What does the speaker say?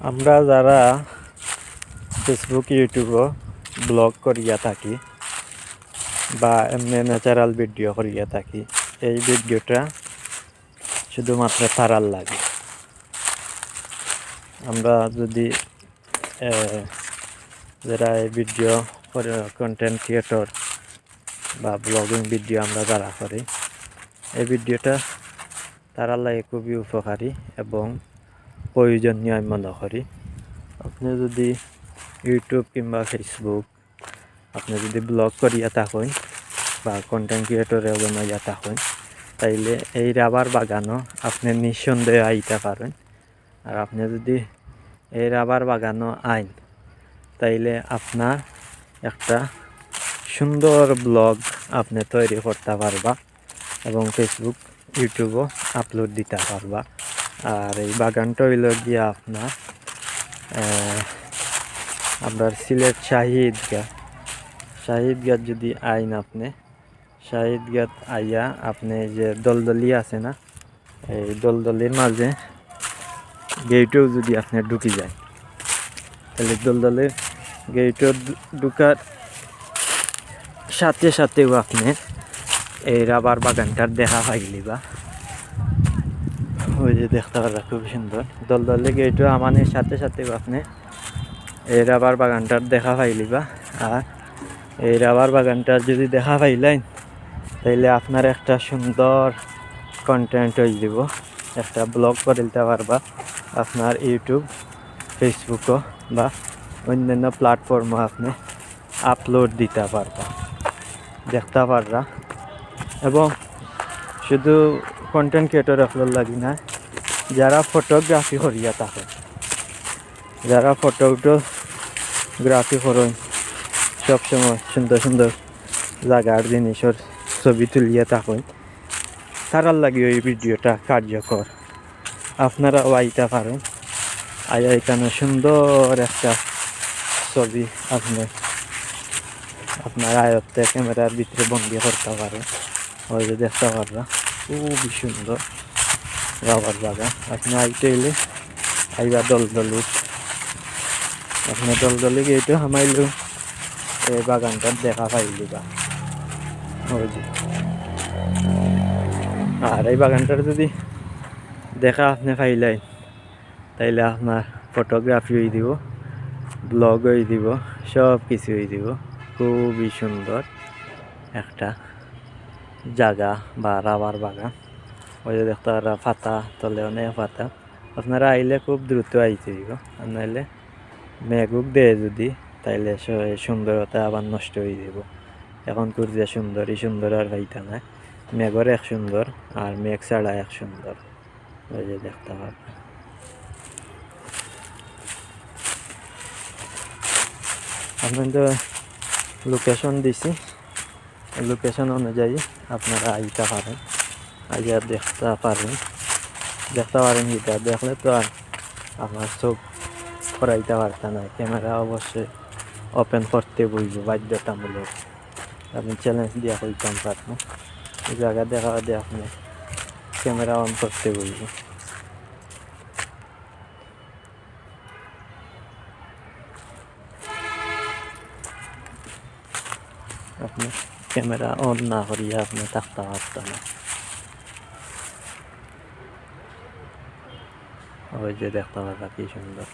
আমরা যারা Facebook ইউটিউবও blog করিয়া থাকি বা এমনি ন্যাচারাল ভিডিও করিয়া থাকি, এই ভিডিওটা শুধুমাত্র তারার লাগে। আমরা যদি যারা এই ভিডিও কন্টেন্ট ক্রিয়েটর বা ব্লগিং ভিডিও আমরা যারা করি, এই ভিডিওটা তারার লাগে খুবই উপকারী এবং প্রয়োজনীয় আমি মনে করি। আপনি যদি ইউটিউব কিংবা ফেসবুক আপনি যদি ব্লগ করিয়া থাকেন বা কন্টেন্ট ক্রিয়েটরে বানাইয়া থাকেন তাইলে এই রাবার বাগানও আপনি নিঃসন্দেহে আইতে পারেন। আর আপনি যদি এই রাবার বাগানও আইন, তাইলে আপনার একটা সুন্দর ব্লগ আপনি তৈরি করতে পারবা এবং ফেসবুক ইউটিউবও আপলোড দিতে পারবা। আর এই বাগানটা হইল গিয়া আপনার আপনার সিলেট শাহিদ গা। শাহিদ গাত যদি আইন আপনি, শাহিদ গাত আইয়া আপনি যে দলদলি আছে না, এই দলদলির মাঝে গেটেও যদি আপনি ঢুকি যায় তাহলে দলদলের গেটও ঢুকার সাথে সাথেও আপনি এই রাবার বাগানটার দেখা পাইলিবা ওই যে দেখতে পারা খুব সুন্দর। দলদলে গেটও আমানের সাথে সাথে আপনি। এই রাবার বাগানটার দেখা পাইলিবা আর এই রাবার বাগানটার যদি দেখা পাইলেন, তাইলে আপনার একটা সুন্দর কন্টেন্ট হয়ে দিব। একটা ব্লগ করে দিতে পারবা, আপনার ইউটিউব ফেসবুকও বা অন্যান্য প্ল্যাটফর্মও আপনি আপলোড দিতে পারবা। দেখতে পারবা এবং শুধু কন্টেন্ট ক্রিয়েটর আপলোড লাগি না যারা ফটোগ্রাফি করিয়া থাকে। যারা ফটোগ্রাফি করেন, সবসময় সুন্দর সুন্দর জায়গার জিনিসের ছবি তুলিয়া থাকেন। তারার লাগে ওই ভিডিওটা কার্যকর। আপনারা আইতে পারেন। আইয়া এখানে সুন্দর একটা ছবি আপনি আপনার আয়ত্তে ক্যামেরার ভিতরে বন্দি করতে পারেন। ওই যে দেখতে পারবা খুবই সুন্দর। রাবার বাগান আপনি আইতে এলে আইবা দল দলু আপনি দল দলে গিয়ে হামাইলো, এই বাগানটার দেখা পাইলি বা। আর এই বাগানটার যদি দেখা আপনি পাইলাই তাইলে আপনার ফটোগ্রাফি হয়ে দিব ব্লগ হয়ে দিব, সব কিছু হয়ে দিব। খুবই সুন্দর একটা জায়গা বা রাবার বাগান। ওই যে দেখতে পারা পাতা তলে অনেক পাতা আপনারা আইলে খুব দ্রুত আইতে দিব আর মেঘুক দেয় যদি তাইলে সুন্দরতা আবার নষ্ট হয়ে যাব এখন করছে সুন্দর এই সুন্দর আর পাইতা না মেঘর এক সুন্দর আর মেঘ ছাড়া এক সুন্দর ওই যে দেখতে পারবেন আমি তো লোকেশন দিছি লোকেশন অনুযায়ী আপনারা আইতে পারেন আইয়া দেখতে পারেন। দেখতে পারেন যেটা দেখলে তো আর আপনার চোখ করাইতে পারতেন না। ক্যামেরা অবশ্যই ওপেন করতে বইব, বাধ্যতামূলক। আপনি চ্যালেঞ্জ দিয়া কইতাম পারব। এই জায়গা দেখা দিয়ে আপনি ক্যামেরা অন করতে বইব। আপনি ক্যামেরা অন না করিয়া আপনি থাকতে পারতেন না। ওই যে দেখতে পারবা কি সুন্দর।